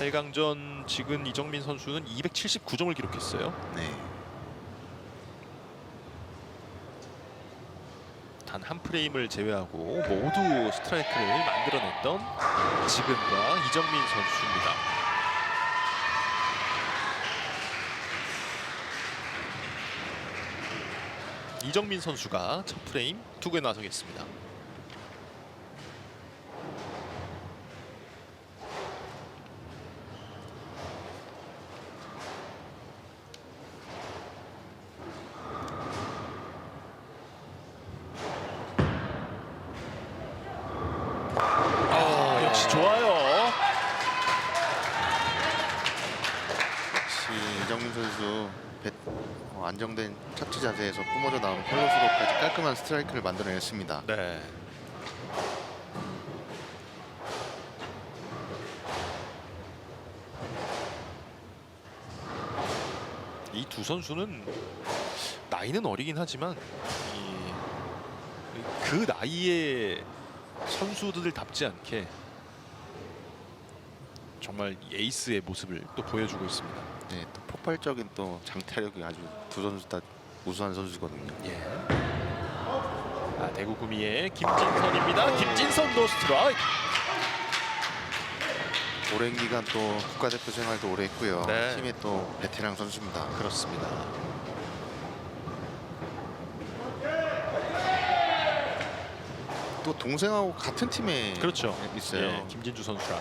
8강전 지금 이정민 선수는 279점을 기록했어요. 네. 단 한 프레임을 제외하고 모두 스트라이크를 만들어냈던 지금과 이정민 선수입니다. 이정민 선수가 첫 프레임 투구에 나서겠습니다. 아, 역시 좋아요. 역시 이정민 선수 배- 어, 안정된 착지 자세에서 뿜어져 나오는 컬러스로까지 깔끔한 스트라이크를 만들어냈습니다. 네. 이 두 선수는 나이는 어리긴 하지만 이, 그 나이에 선수들답지 않게 정말 에이스의 모습을 또 보여주고 있습니다. 네, 또 폭발적인 또 장타력이 아주 두 선수 다 우수한 선수거든요. 예. 아, 대구 구미의 김진선입니다. 김진선도 스트라이크. 오랜 기간 또 국가대표 생활도 오래 했고요. 네. 팀의 또 베테랑 선수입니다. 그렇습니다. 또 동생하고 같은 팀에 그렇죠. 있어요. 예, 김진주 선수랑.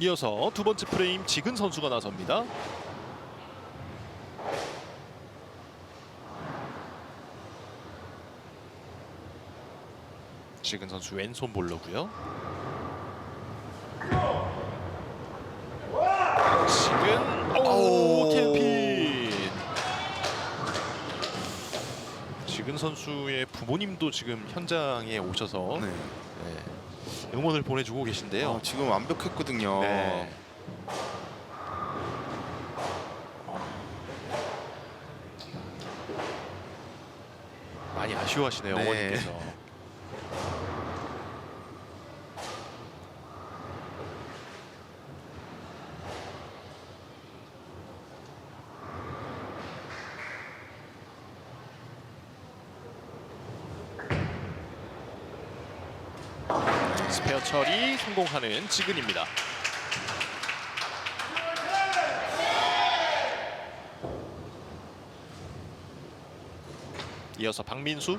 이어서 두 번째 프레임 지근 선수가 나섭니다. 지근 선수 왼손 볼로고요. 지금 오 오. 텔핀 지근 선수의 부모님도 지금 현장에 오셔서 네. 네, 응원을 보내주고 계신데요. 어, 지금 완벽했거든요. 네. 많이 아쉬워하시네요 네. 어머니께서. 처리 성공하는 지근입니다. 이어서 박민수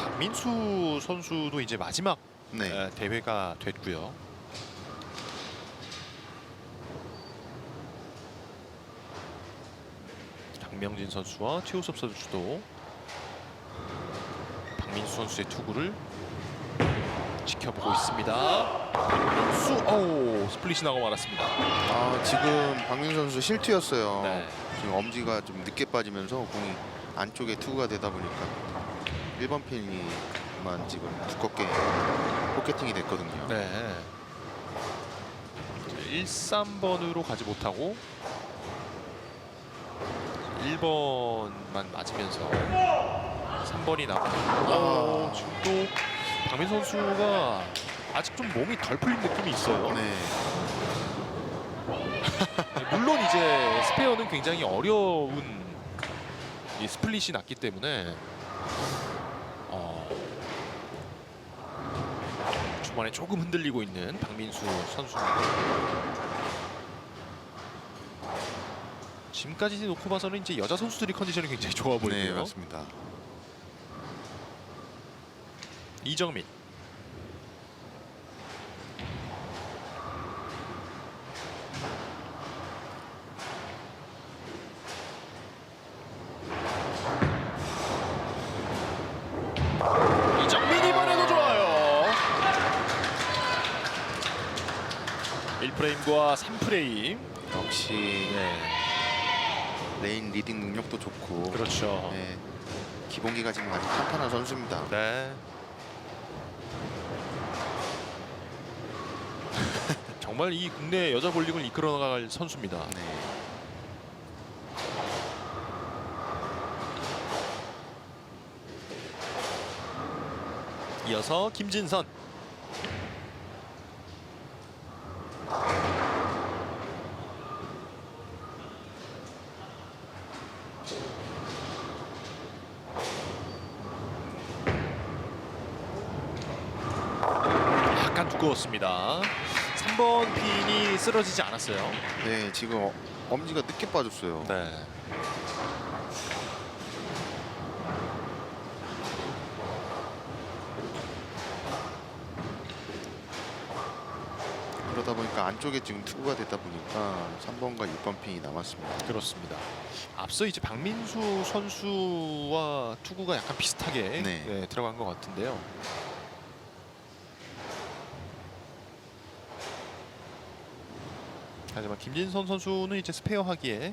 박민수 선수도 이제 마지막 네. 에, 대회가 됐고요. 박명진 선수와 최우섭 선수도 박민수 선수의 투구를 지켜보고 있습니다. 박민수, 오 스플릿이 나고 말았습니다. 아, 지금 박민 선수 실투였어요. 네. 지금 엄지가 좀 늦게 빠지면서 공이 안쪽에 투구가 되다 보니까 1번 핀이만 지금 두껍게 포켓팅이 됐거든요. 네. 1, 3번으로 가지 못하고 1번만 맞으면서 3번이 나고 어, 지금 또 박민 선수가 아직 좀 몸이 덜 풀린 느낌이 있어요. 네. 물론 이제 스페어는 굉장히 어려운 이 스플릿이 났기 때문에 어, 초반에 조금 흔들리고 있는 박민수 선수입니다. 지금까지 놓고 봐서는 이제 여자 선수들이 컨디션이 굉장히 좋아 네, 보이네요. 맞습니다. 이정민 이정민 이번에도 좋아요 1프레임과 3프레임 역시 네 레인 리딩 능력도 좋고 그렇죠 네. 기본기가 지금 아주 탄탄한 선수입니다. 네. 정말 이 국내 여자 볼링을 이끌어 나갈 선수입니다. 네. 이어서 김진선. 약간 두꺼웠습니다. 3번 핀이 쓰러지지 않았어요. 네, 지금 어- 엄지가 늦게 빠졌어요. 네. 그러다 보니까 안쪽에 지금 투구가 되다 보니까 3번과 6번 핀이 남았습니다. 그렇습니다. 앞서 이제 박민수 선수와 투구가 약간 비슷하게 네. 네, 들어간 것 같은데요. 하지만 김진선 선수는 이제 스페어 하기에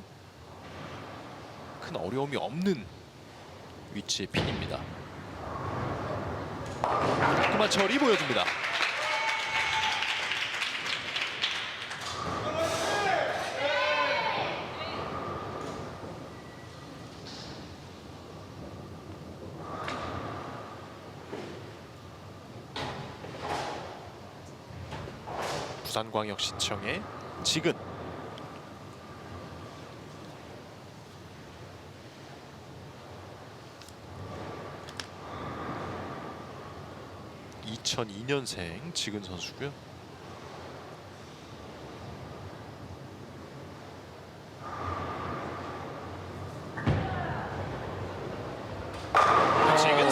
큰 어려움이 없는 위치의 핀입니다. 깔끔한 처리 보여줍니다. 부산광역시청의 지근 (2002년생) 지근 선수고요. 지근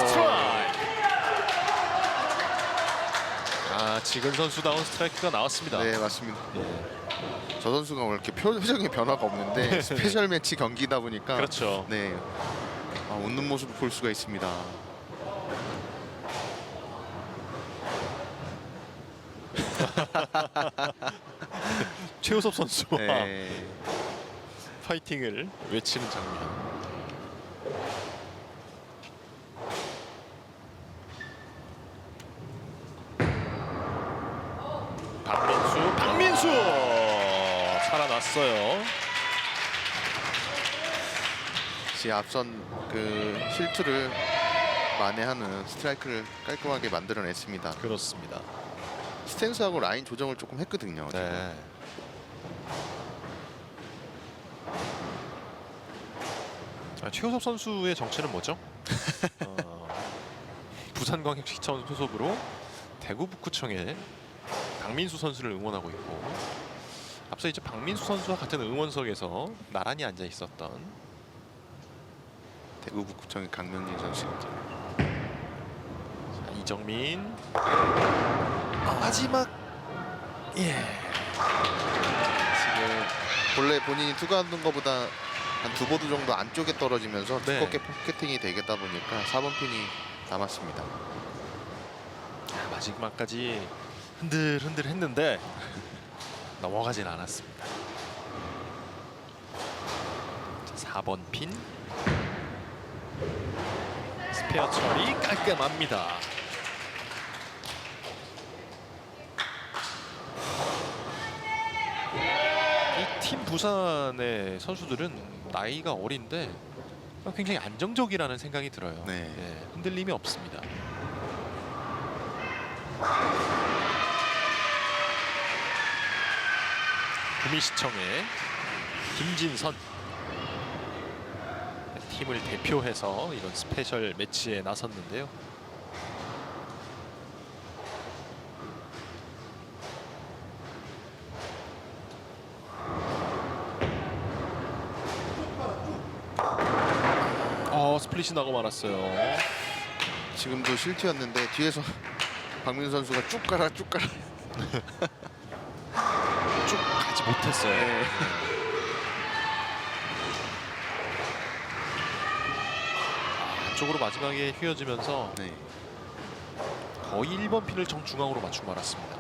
아 지근 선수다운 스트라이크가 나왔습니다. 네, 맞습니다. 네. 저 선수가 왜 이렇게 표정에 변화가 없는데 스페셜 매치 경기다 보니까 그렇죠. 네. 아, 웃는 모습을 볼 수가 있습니다. 최우섭 선수와 네. 파이팅을 외치는 장면. 박민수, 박민수 시 앞선 그 실투를 만회하는 스트라이크를 깔끔하게 만들어냈습니다. 그렇습니다. 스탠스하고 라인 조정을 조금 했거든요. 네. 아, 최우섭 선수의 정체는 뭐죠? 어, 부산광역시청 소속으로 대구 북구청에 박민수 선수를 응원하고 있고 앞서 이제 박민수 선수와 같은 응원석에서 나란히 앉아 있었던 대구 북구청의 강명진 선수입니다. 자, 이정민 마지막 예 지금 본래 본인이 투구하는 것보다 한 두 보드 정도 안쪽에 떨어지면서 네. 두껍게 포켓팅이 되겠다 보니까 4번 핀이 남았습니다. 아, 마지막까지 흔들흔들 했는데 넘어가진 않았습니다. 자, 4번 핀 스페어 처리 깔끔합니다. 이 팀 부산의 선수들은 나이가 어린데 굉장히 안정적이라는 생각이 들어요. 네. 예, 흔들림이 없습니다. 구미시청의 김진선 팀을 대표해서 이런 스페셜 매치에 나섰는데요. 어 스플릿이 나고 말았어요. 지금도 실투였는데 뒤에서 박민수 선수가 쭉 가라 쭉 가라. 쭉 가지 못했어요. 네. 안쪽으로 마지막에 휘어지면서 네. 거의 1번 핀을 정중앙으로 맞추고 말았습니다.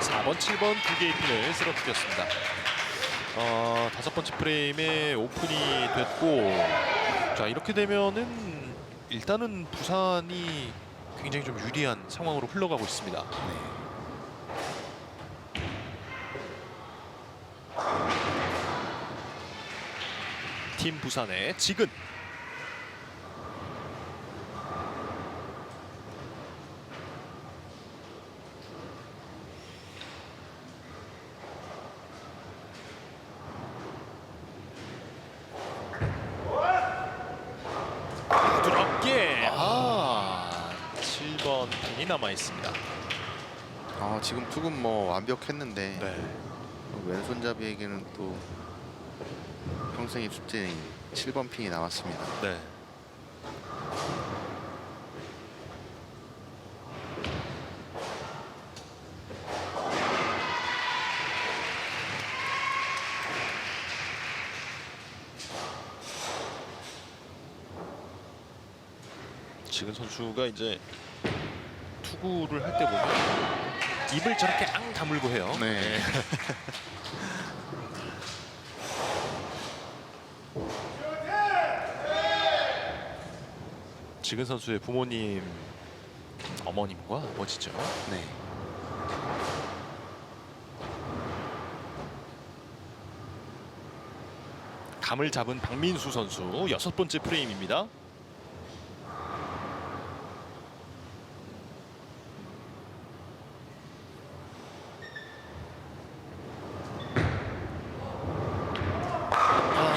사번 7번 두 개의 핀을 쓰러뜨렸습니다. 어, 다섯 번째 프레임에 오픈이 됐고 자 이렇게 되면은 일단은 부산이 굉장히 좀 유리한 상황으로 흘러가고 있습니다. 네. 팀 부산의 지근 부드럽게 아 7번 핀이 남아 있습니다. 아 지금 투금 뭐 완벽했는데 네. 왼손잡이에게는 또 평생의 숙제인 7번 핀이 나왔습니다. 네. 지금 선수가 이제 투구를 할 때 보면 입을 저렇게 앙 다물고 해요. 네. 지근 선수의 부모님 어머님과 아버지죠. 네. 감을 잡은 박민수 선수 여섯 번째 프레임입니다.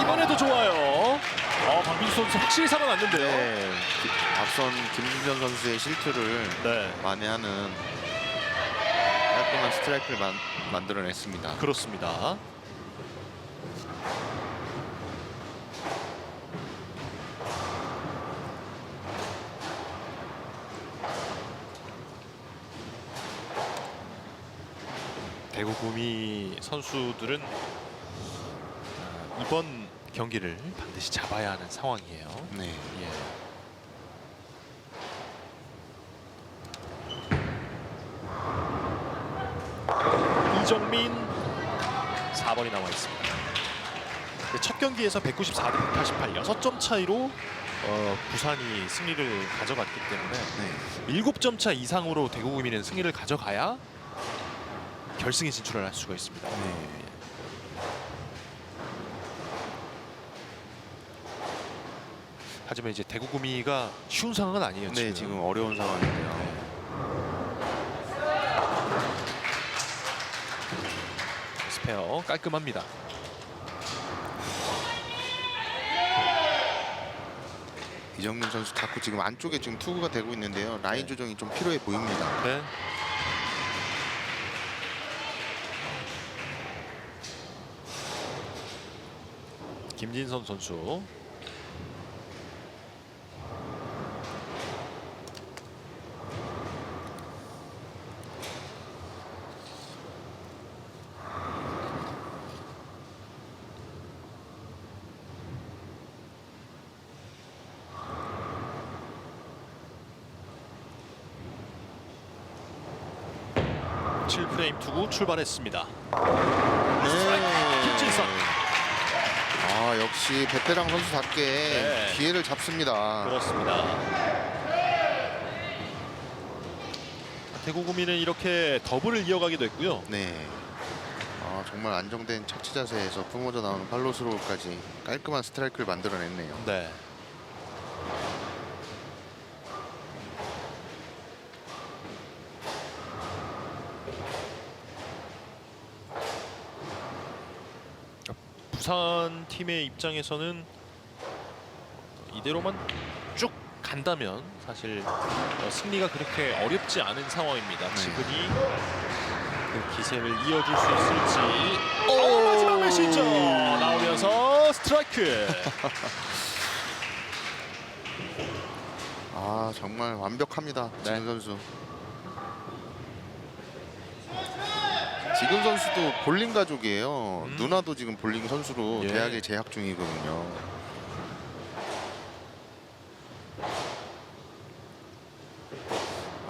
이번에도 좋아요. 어, 박민수 선수 살아났는데요. 네. 기- 앞선 김준현 선수의 실투를 네, 만회하는 깔끔한 스트라이크를 만, 만들어냈습니다. 그렇습니다. 대구 구미 선수들은 아, 이번 경기를 반드시 잡아야 하는 상황이에요. 네. 예. 이정민 4번이 나와 있습니다. 근데 첫 경기에서 194대 188 6점 차이로 어, 부산이 승리를 가져갔기 때문에 네. 7점 차 이상으로 대구구미는 승리를 가져가야 결승에 진출을 할 수가 있습니다. 네. 하지만 이제 대구 구미가 쉬운 상황은 아니에요. 네, 지금 어려운 상황인데요. 스페어 깔끔합니다. 이정민 선수 자꾸 지금 안쪽에 지금 투구가 되고 있는데요. 라인 네. 조정이 좀 필요해 보입니다. 네. 김진선 선수 칠 프레임 투구 출발했습니다. 네. 김진선. 아 역시 베테랑 선수답게 네. 기회를 잡습니다. 그렇습니다. 대구구미는 이렇게 더블을 이어가게 됐고요. 네. 아 정말 안정된 착지 자세에서 품어져 나오는 팔로스로까지 깔끔한 스트라이크를 만들어냈네요. 네. 부산 팀의 입장에서는 이대로만 쭉 간다면 사실 어, 승리가 그렇게 어렵지 않은 상황입니다. 네. 지금이 그 기세를 이어줄 수 있을지. 오, 마지막 메시저 나오면서 스트라이크. 아 정말 완벽합니다. 네. 지금 선수. 지금 선수도 볼링 가족이에요. 음. 누나도 지금 볼링 선수로 예. 대학에 재학 중이거든요.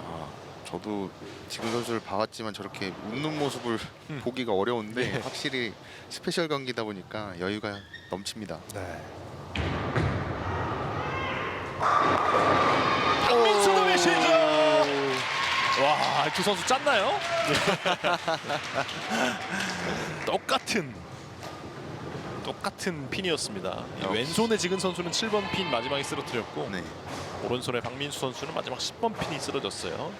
아, 저도 지금 선수를 봐왔지만 저렇게 웃는 모습을 음. 보기가 어려운데 예. 확실히 스페셜 경기다 보니까 여유가 넘칩니다. 네. 박민수도 메시저. 와, 두 선수 짰나요? 똑같은 똑같은 핀이었습니다. 이 역시. 왼손에 지근 선수는 7번 핀 마지막에 쓰러뜨렸고 네. 오른손에 박민수 선수는 마지막 10번 핀이 쓰러졌어요.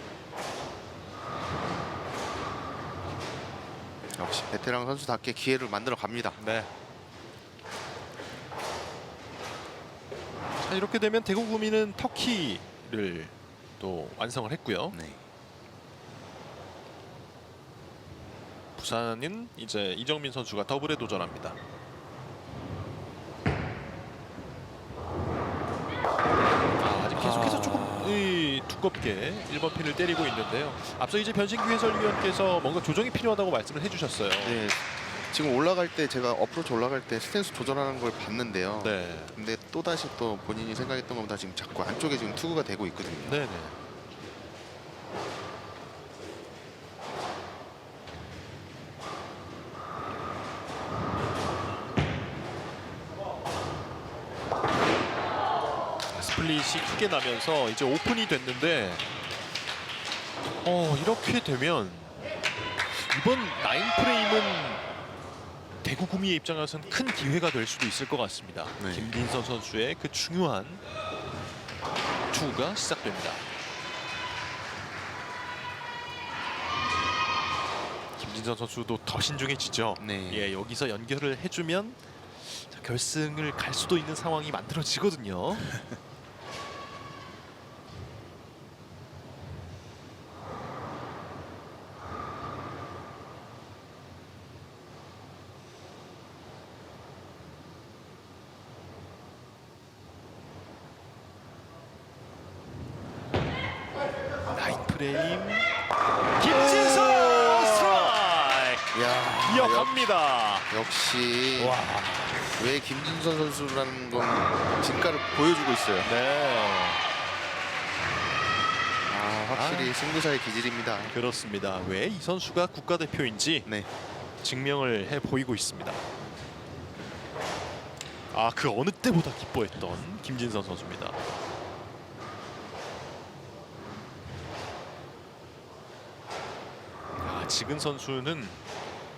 역시 베테랑 선수답게 기회를 만들어 갑니다. 네. 자, 이렇게 되면 대구 구미는 터키를 또 완성을 했고요. 네. 부산은 이제 이정민 선수가 더블에 도전합니다. 아, 아직 계속해서 아. 조금 이, 두껍게 1번 핀을 때리고 있는데요. 앞서 이제 변신규 해설위원께서 뭔가 조정이 필요하다고 말씀을 해주셨어요. 네. 지금 올라갈 때 제가 어프로치 올라갈 때 스탠스 조절하는 걸 봤는데요. 네. 근데 또 다시 또 본인이 생각했던 것보다 지금 자꾸 안쪽에 지금 투구가 되고 있거든요. 네 네. 스플릿이 크게 나면서 이제 오픈이 됐는데 어 이렇게 되면 이번 라인 프레임은 대구 구미의 입장에서는 큰 기회가 될 수도 있을 것 같습니다. 네. 김민선 선수의 그 중요한 투구가 시작됩니다. 김진선 선수도 더 신중해지죠. 네. 예, 여기서 연결을 해주면 자, 결승을 갈 수도 있는 상황이 만들어지거든요. 라인 프레임 김진선 스트라이크 야, 이어갑니다. 역, 역시 와, 왜 김진선 선수라는 건 진가를 보여주고 있어요. 네. 아, 확실히 승부사의 기질입니다. 그렇습니다. 왜 이 선수가 국가대표인지 네. 증명을 해 보이고 있습니다. 아, 그 어느 때보다 기뻐했던 김진선 선수입니다. 아, 지금 선수는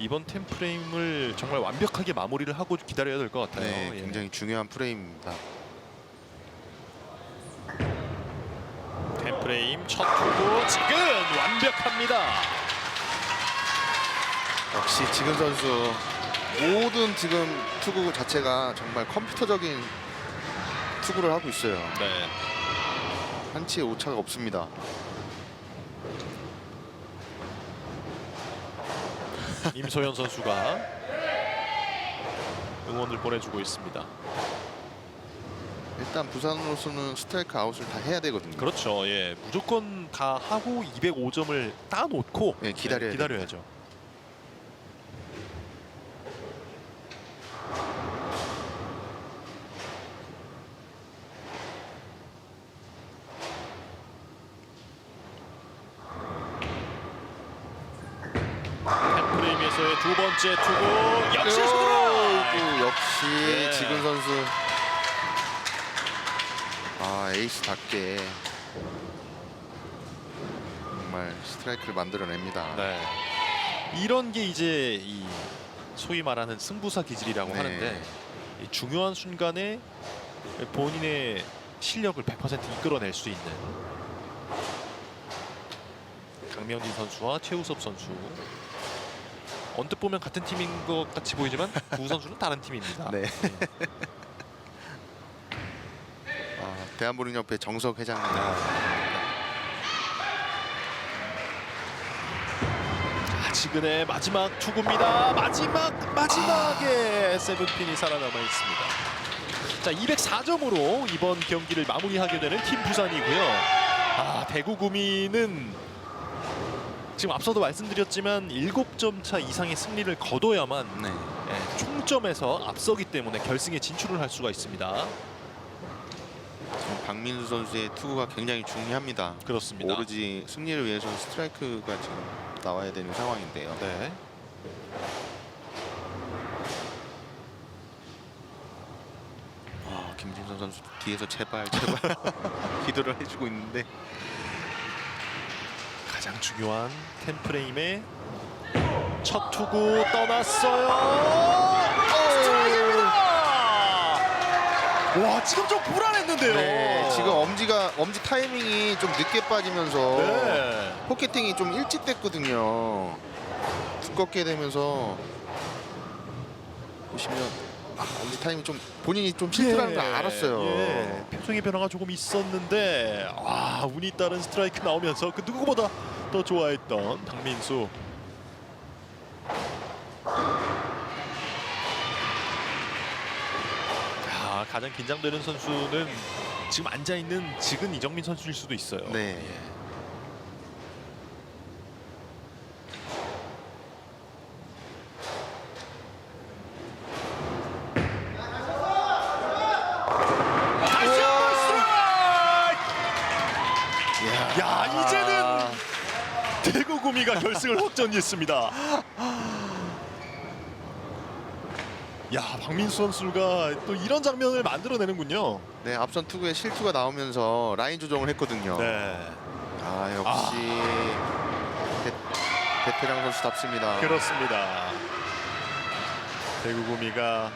이번 템 프레임을 정말 완벽하게 마무리를 하고 기다려야 될 것 같아요. 네, 예. 굉장히 중요한 프레임입니다. 템 프레임 첫 투구 지금 완벽합니다. 역시 지금 선수 모든 지금 투구 자체가 정말 컴퓨터적인 투구를 하고 있어요. 네. 한치의 오차가 없습니다. 임소연 선수가 응원을 보내주고 있습니다. 일단 부산으로서는 스트라이크 아웃을 다 해야 되거든요. 그렇죠. 예, 무조건 다 하고 205점을 따놓고 예, 기다려야 기다려야죠. 템프레임에서의 두 번째 투구 역시 스트라이크. 아이고, 역시 네. 지근 선수 아 에이스답게 정말 스트라이크를 만들어냅니다. 네. 이런 게 이제 이 소위 말하는 승부사 기질이라고 네. 하는데 이 중요한 순간에 본인의 실력을 100% 이끌어낼 수 있는 강명진 선수와 최우섭 선수 언뜻 보면 같은 팀인 것 같이 보이지만 두 선수는 다른 팀입니다. 네. 아, 대한보령협회 정석 회장님. 자, 지근의 마지막 투구입니다. 마지막 마지막에 세븐핀이 살아남아 있습니다. 자, 204점으로 이번 경기를 마무리하게 되는 팀 부산이고요. 아, 대구 구미는 지금 앞서도 말씀드렸지만 7점 차 이상의 승리를 거둬야만 네. 예, 총점에서 앞서기 때문에 결승에 진출을 할 수가 있습니다. 지금 박민수 선수의 투구가 굉장히 중요합니다. 그렇습니다. 오로지 승리를 위해서 스트라이크가 지금 나와야 되는 상황인데요. 네. 아, 김진선 선수 뒤에서 제발 제발 기도를 해주고 있는데 가장 중요한 템프레임의 첫 투구 떠났어요. 와 지금 좀 불안했는데요. 네, 지금 엄지가 엄지 타이밍이 좀 늦게 빠지면서 네. 포켓팅이 좀 일찍 됐거든요. 두껍게 되면서 보시면 아, 엄지 타이밍 좀 본인이 좀 실수라는 걸 알았어요. 예, 표정의 변화가 조금 있었는데 아 운이 따른 스트라이크 나오면서 그 누구보다 더 좋아했던 박민수. 아, 가장 긴장되는 선수는 지금 앉아 있는 지근 이정민 선수일 수도 있어요. 네. 다시 한번 스트라이크! 이야, 야, 이제는 구미가 결승을 확정했습니다. 야 박민수 선수가 또 이런 장면을 만들어내는군요. 네 앞선 투구에 실투가 나오면서 라인 조정을 했거든요. 네, 아 역시 베, 베테랑 선수답습니다. 그렇습니다. 대구 구미가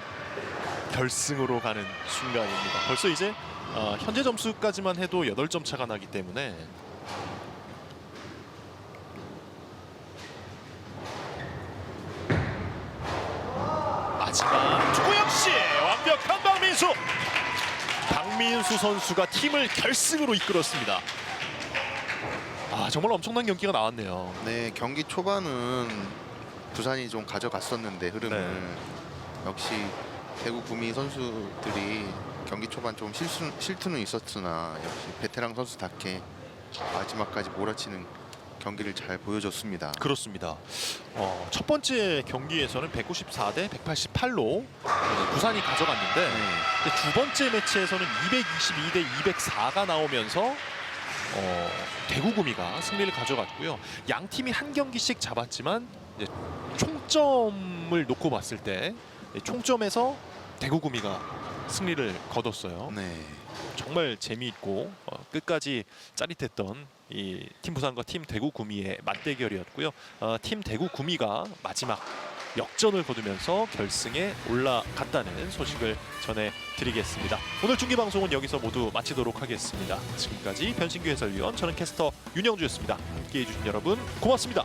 결승으로 가는 순간입니다. 벌써 이제 어, 현재 점수까지만 해도 8점 차가 나기 때문에 마지막 투구 역시 완벽한 박민수. 박민수 선수가 팀을 결승으로 이끌었습니다. 아 정말 엄청난 경기가 나왔네요. 네 경기 초반은 부산이 좀 가져갔었는데 흐름을 네. 역시 대구 구미 선수들이 경기 초반 좀 실수, 실투는 있었으나 역시 베테랑 선수답게 마지막까지 몰아치는 경기를 잘 보여줬습니다. 그렇습니다. 어, 첫 번째 경기에서는 194 대 188로 부산이 가져갔는데 네. 근데 두 번째 매치에서는 222 대 204가 나오면서 어, 대구구미가 승리를 가져갔고요. 양 팀이 한 경기씩 잡았지만 이제 총점을 놓고 봤을 때 총점에서 대구구미가 승리를 거뒀어요. 네. 정말 재미있고 어, 끝까지 짜릿했던 이 팀 부산과 팀 대구 구미의 맞대결이었고요. 어, 팀 대구 구미가 마지막 역전을 거두면서 결승에 올라갔다는 소식을 전해드리겠습니다. 오늘 중계 방송은 여기서 모두 마치도록 하겠습니다. 지금까지 변신규 해설위원 저는 캐스터 윤영주였습니다. 함께해 주신 여러분 고맙습니다.